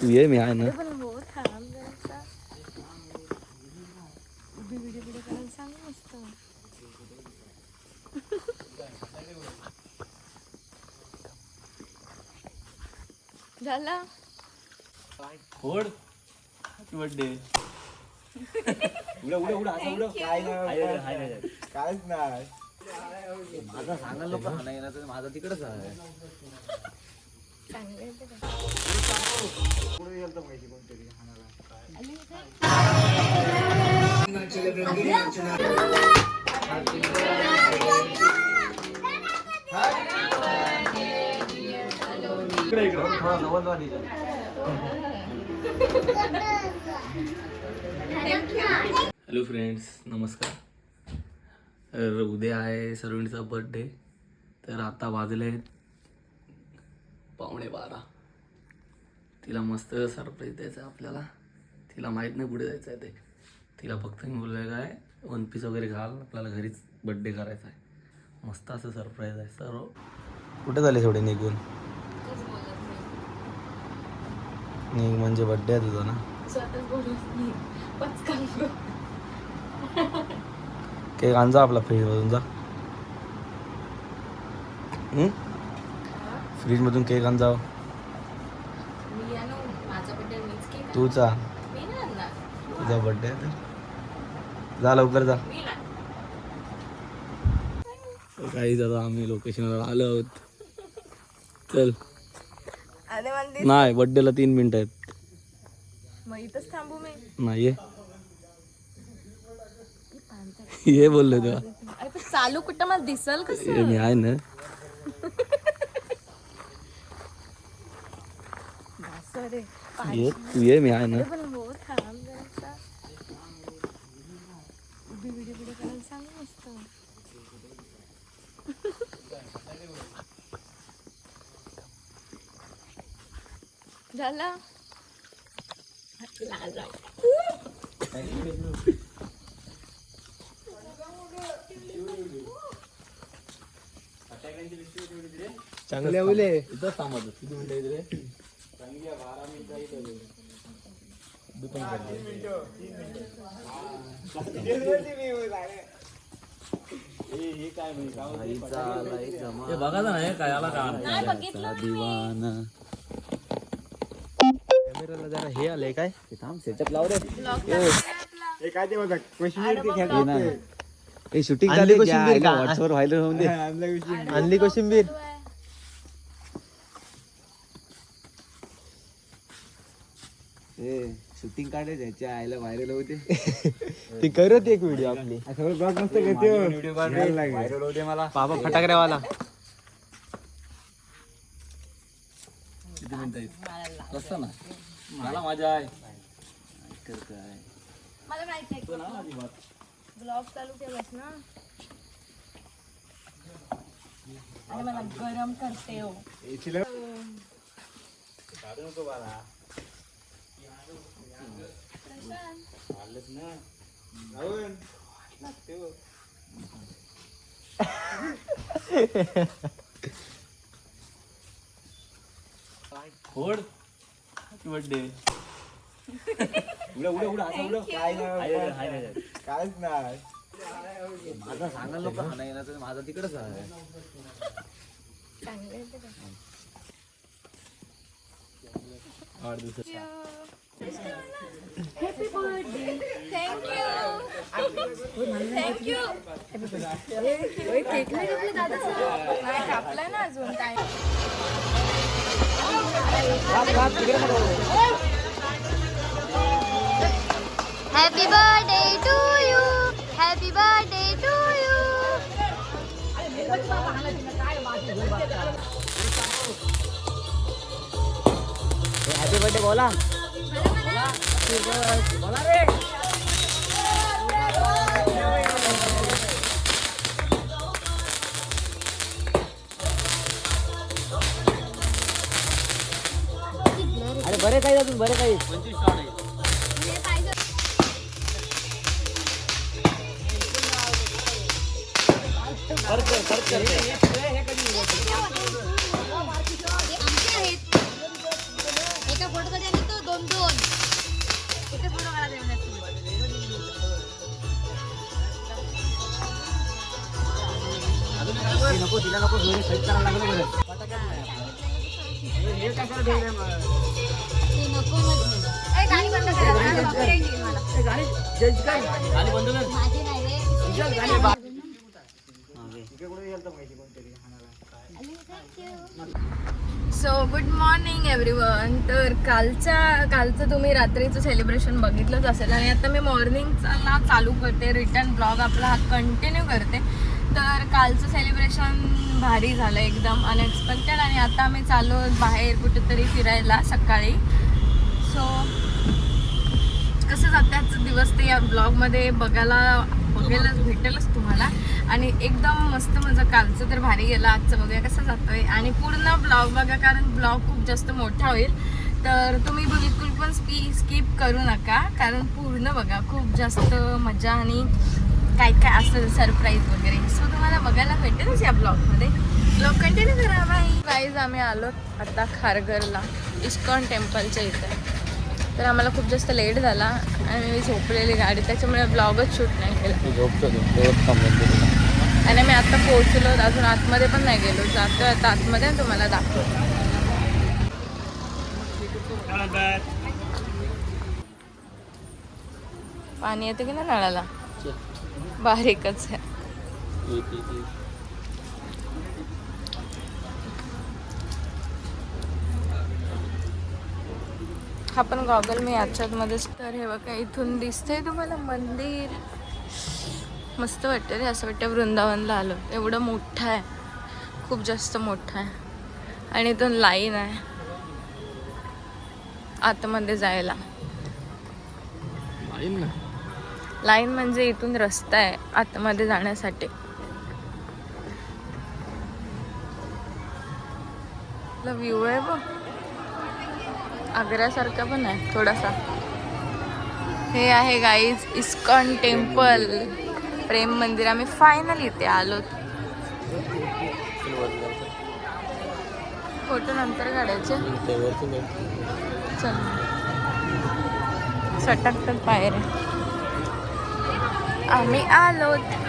तू ये मी आहे ना अरे पण हो थांब जरासा व्हिडिओ व्हिडिओ करायला सांग मस्त झाला फोड बर्थडे काहीच नाही. माझा सांगायला लोक नाही ना तर माझा तिकडच आहे. हॅलो फ्रेंड्स नमस्कार. तर उद्या आहे सरोणीचा बर्थडे तर आता वाजले पावणे बारा. तिला मस्त सरप्राईज द्यायचं आहे आपल्याला. तिला माहीत नाही कुठे जायचं आहे ते. तिला फक्त मी बोललोय काय? वन पीस वगैरे घाल. आपल्याला घरीच बर्थडे करायचा आहे. मस्त असं सरप्राईज आहे. सर्व. कुठे झाले थोडे निघून? निघ म्हणजे बर्थडे आहे तुझा ना. केक आणजा आपला फ्रीजमधून जा. फ्रीजमधून केक आण जाव. बड्डे तूचा? तुझा बर्थडे आहे तर. जा लवकर जा. काही दादा आम्ही लोकेशनवर आलो आहोत. चल. नाही बर्थडेला तीन मिनिटं आहेत. मग इथंच थांबू मी. नाही ये. ये बोललो तेव्हा. चालू कुठं? मला दिसल ये कसं मी आहे ना असं रे ये तू ये मी आहे ना। हो झाला चांगले इथं थांबत किती मिनिटं हे बघा ना हे काय आला नाही बघितलं दिवाना कॅमेराला जरा हे आलंय काय? थांब सेटअप लाव रे ब्लॉग आपला हे काय ते बघा कोशिंबीर ते खेळतो हे शूटिंग आणली कोशिंबीर का? व्हॉट्सअपवर व्हायरल होऊन दे. आणलं कोशिंबीर. कोशिंबीर शूटिंग काढायचं याच्या आईला व्हायरल होते ती करत एक व्हिडिओ आपली. सगळं ब्लॉग मस्त करते व्हायरल होते मला. बाबा फटाकड्यावाला. किती मिनिटं आहेत? कसं ना. मला मजा आहे. काय मला माहीत आहे ब्लॉग चालू केलास ना? आणि मला गरम करते हो. फोड बर्थडे उड्या उड्या उड्या उड्या काय नाही. काहीच नाही. माझा सांगायला लोक नाही ना तर माझा तिकडच आहे. चांगलं आहे ते. बघ. वाढदिवसाचा happy birthday thank you thank you cake नाही कापलं दादा नाही कापलाय ना अजून काय Happy birthday to you. Happy birthday to you. Happy birthday बोला अरे बरे काही अजून बरे काही. पंचवीस शॉट आहे तिला नको घरी सेट करायला लागलं बरं. ते नको म्हटलं. ए, गाणी बंद करा. ना, copyright येईल मला. माझी नाही रे. सो गुड मॉर्निंग एव्हरीवन तर कालच्या कालचं तुम्ही रात्रीचं सेलिब्रेशन बघितलंच असेल. आणि आता मी मॉर्निंगचा चालू करते. रिटर्न ब्लॉग आपला हा कंटिन्यू करते. तर कालचं सेलिब्रेशन भारी झालं एकदम अनएक्सपेक्टेड आणि आता आम्ही चालू बाहेर कुठेतरी फिरायला सकाळी. सो कसं जातात दिवस ते या ब्लॉगमध्ये बघायला बघायलाच भेटेलच तुम्हाला. आणि एकदम मस्त माझं कालचं तर भारी गेलं आजचं बघूया कसं जातोय. आणि पूर्ण ब्लॉग बघा कारण ब्लॉग खूप जास्त मोठा होईल. तर तुम्ही बिलकुल पण स्पी स्किप करू नका कारण पूर्ण बघा खूप जास्त मजा आणि काय काय असतं सरप्राईज वगैरे. सो तुम्हाला बघायला भेटेलच या ब्लॉगमध्ये ब्लॉग कंटिन्यू करा बाई गाईज आम्ही आलो आता खारघरला इस्कॉन टेम्पलच्या इथे. तर आम्हाला खूप जास्त लेट झाला आणि मी झोपलेली गाडी त्याच्यामुळे ब्लॉगच शूट नाही केला. आणि मी आता पोहोचलो अजून आतमध्ये पण नाही गेलो. जातो आता आतमध्ये आणि तुम्हाला दाखवतो. पाणी येते की ना नळाला? बारीकच आहे. हा पण गॉगल मी याच्यात मध्येच तर हे बघा इथून दिसतंय तुम्हाला मंदिर. मस्त वाटतं रे असं वाटतं वृंदावनला आलो. एवढं मोठं आहे. खूप जास्त मोठं आहे. आणि इथून लाईन आहे. आतमध्ये जायला. लाईन लाईन म्हणजे इथून रस्ता आहे आतमध्ये जाण्यासाठी. व्ह्यू आहे बघ. आग्र्यासारखा पण आहे थोडासा. हे आहे गाईज इस्कॉन टेम्पल. प्रेम मंदिर. आम्ही फायनल इथे आलो फोटो नंतर काढायचे. चल. सटकतात पायऱ्या आम्ही आलोत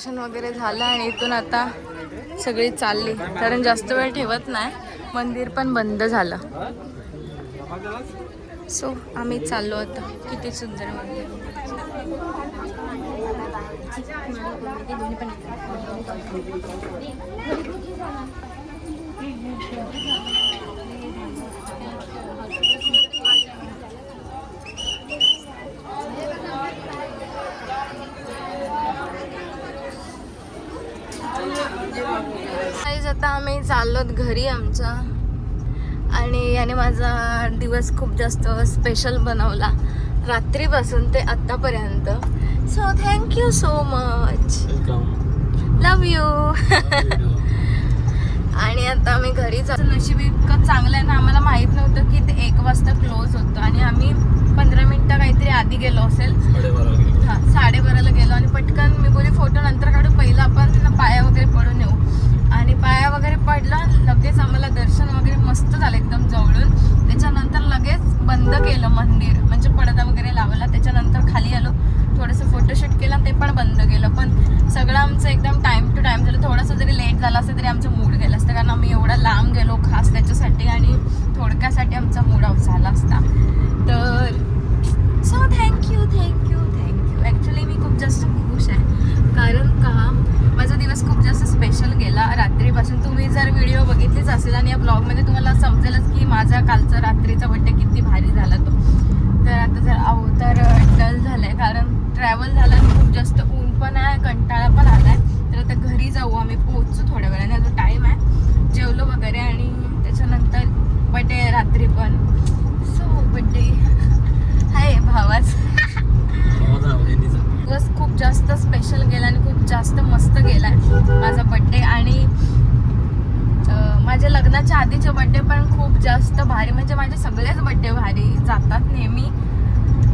दर्शन वगैरे झालं आणि इथून आता सगळी चालली. कारण जास्त वेळ ठेवत नाही. मंदिर पण बंद झालं. सो आम्ही चाललो आता. किती सुंदर मंदिर. Guys, आता आम्ही चाललोत घरी आमच्या आणि याने माझा दिवस खूप जास्त स्पेशल बनवला. रात्रीपासून ते आत्तापर्यंत. So thank you so much love you आणि आता आम्ही घरी जातो नशीब इतकं चांगलं आहे ना आम्हाला माहीत नव्हतं की ते एक वाजता क्लोज होतं. आणि आम्ही पंधरा मिनिटं काहीतरी आधी गेलो असेल. हा साडेबाराला गेलो आणि पटकन मी बोली फोटो नंतर काढू पहिला आपण पाया वगैरे पडून येऊ. आणि पाया वगैरे पडला लगेच आम्हाला दर्शन वगैरे मस्त झालं एकदम जवळून. त्याच्यानंतर लगेच बंद केलं मंदिर म्हणजे पडदा वगैरे लावला. त्याच्यानंतर खाली आलो थोडंसं फोटोशूट केलं ते पण बंद केलं. पण सगळं आमचं एकदम टाईम टू टाईम झालं. थोडंसं जरी लेट झालं असतं तरी आमचं मूड गेलं असतं. कारण आम्ही एवढा लांब गेलो खास त्याच्यासाठी आणि थोडक्यासाठी आमचा मूड ऑफ झाला असता. तर so thank you thank you actually मी खूप जास्त खुश आहे. कारण का? माझा दिवस खूप जास्त स्पेशल गेला. रात्रीपासून तुम्ही जर व्हिडिओ बघितलीच असेल आणि या ब्लॉगमध्ये तुम्हाला समजेलच की माझा कालचा रात्रीचा बड्डे किती भारी झाला तो. तर आता जर आहो तर डल झालं आहे कारण ट्रॅव्हल झालं आणि खूप जास्त ऊन पण आहे कंटाळा पण आला आहे तर आता घरी जाऊ. आम्ही पोहोचू थोड्या वेळाने. आता टाईम आहे. जेवलो वगैरे आणि त्याच्यानंतर बड्डे रात्री पण. सो बड्डे हाय भावाच. बड्डे पण खूप जास्त भारी म्हणजे माझे सगळेच बड्डे भारी जातात नेहमी.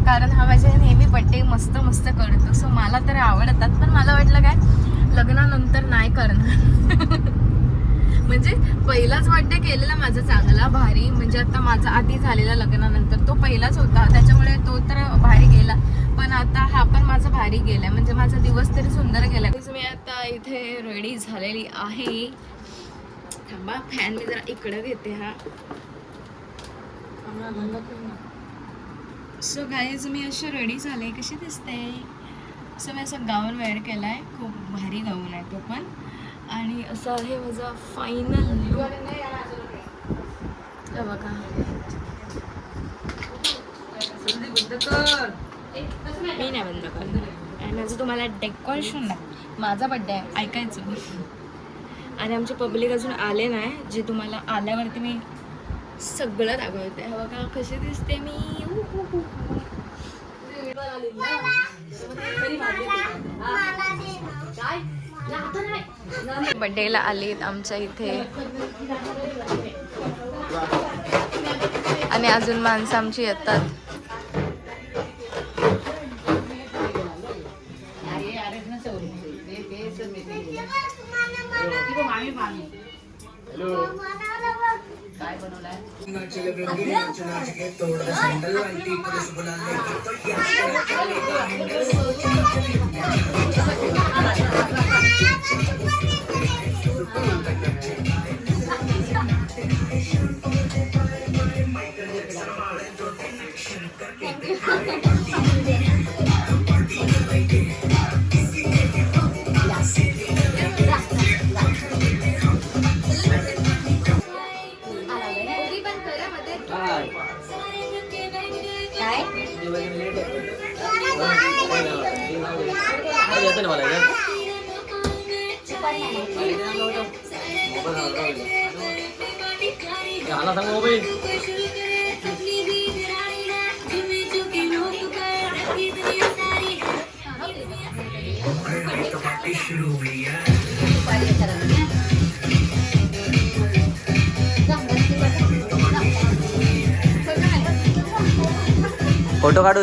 कारण हा माझे नेहमी बड्डे मस्त मस्त करतो. सो मला तर आवडतात पण मला वाटलं काय लग्नानंतर नाही करणार. म्हणजे पहिलाच बड्डे केलेला माझा चांगला भारी. म्हणजे आता माझा आधी झालेला लग्नानंतर तो पहिलाच होता. त्याच्यामुळे तो तर भारी गेला. पण आता हा पण माझा भारी गेला. म्हणजे माझा दिवस तरी सुंदर गेला. मी आता इथे रेडी झालेली आहे. थांबा फॅन मी जरा इकडं घेते हा. सो गाईज मी अशी रेडी झाले. कशी दिसते? सो मी असं गाऊन वेअर केला आहे खूप भारी गाऊन आहे तो पण. आणि असं आहे माझा फायनल बघा. मी नाही बंद करणार. आणि माझं तुम्हाला डेकोरेशन नाही. माझा बड्डे आहे. ऐकायचं. आणि आमचे पब्लिक अजून आले नाही जे तुम्हाला आल्यावरती मी सगळं दाखवते. हवं बघा कशी दिसते मी. बड्डेला आलीत आमच्या इथे. आणि अजून माणसं आमची येतात. गिरी चुनाव के तोड़ संदल अंटी पुलिस बुला ले तो क्या ए, आला सांग मोबाईल. फोटो काढू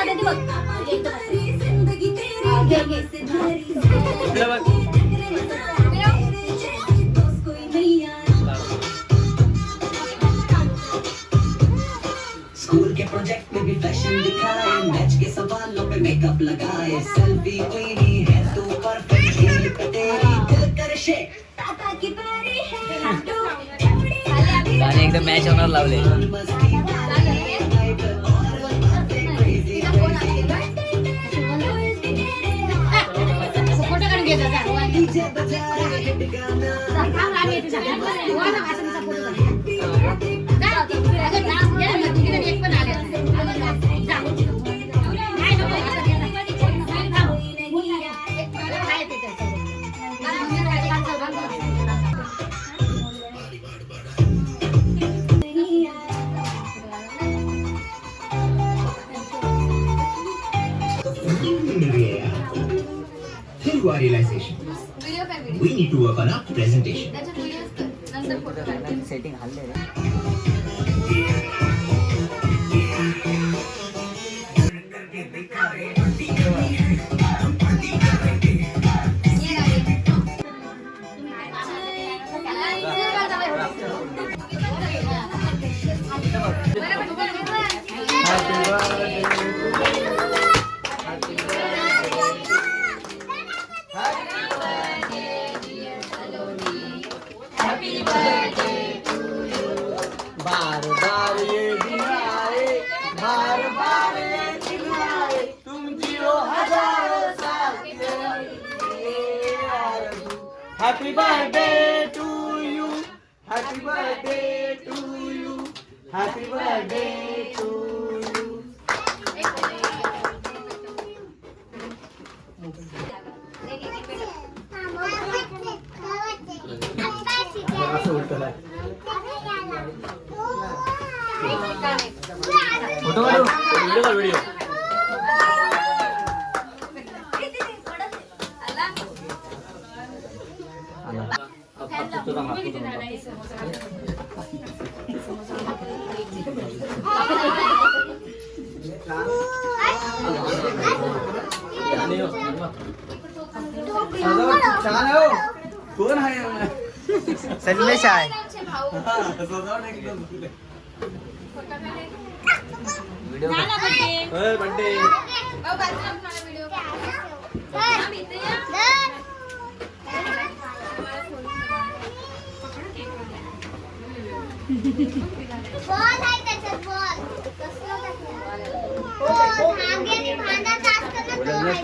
बा, हळू फुगा देते बघ हे एकदम असं. हा, घे, घे. स्कूल के प्रोजेक्ट में भी फैशन दिखाए मैच के सवालों पे मेकअप लगाए सेल्फी क्वीनी है तू परफेक्ट दिल पे तेरी दिल कर शेक टाटा की परी है तू. गाणे एकदम मॅच होणार लावले जा. जा, थांब, आम्ही येते, जा. वा ना, वासंतीचा हैप्पी बर्थडे टू यू असं उलटं आहे. फोटो काढू व्हिडिओ काढ व्हिडिओ छान आहे हो. कोण आहे संदेश आहे सजावट एकदम व्हिडिओ बर्थडे बॉल आहे त्याच्यात बॉल हो धाग्याने बांधत असताना तो आहे स्टॉप करून काढू आहे बॉल टाकलाय बॉल आहे.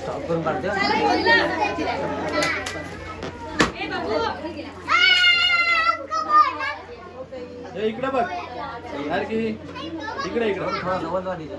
स्टॉप करून काढतो इकडे बघ. यार की इकडे इकडे. थोडा जवळ जा तिच्या.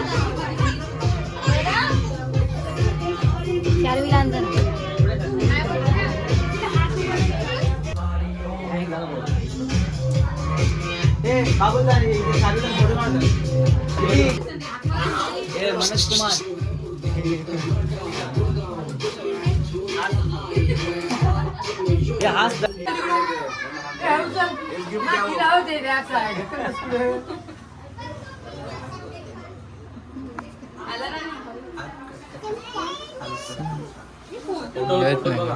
मनोज कुमार ए, हास फोटो- फोटो बघा.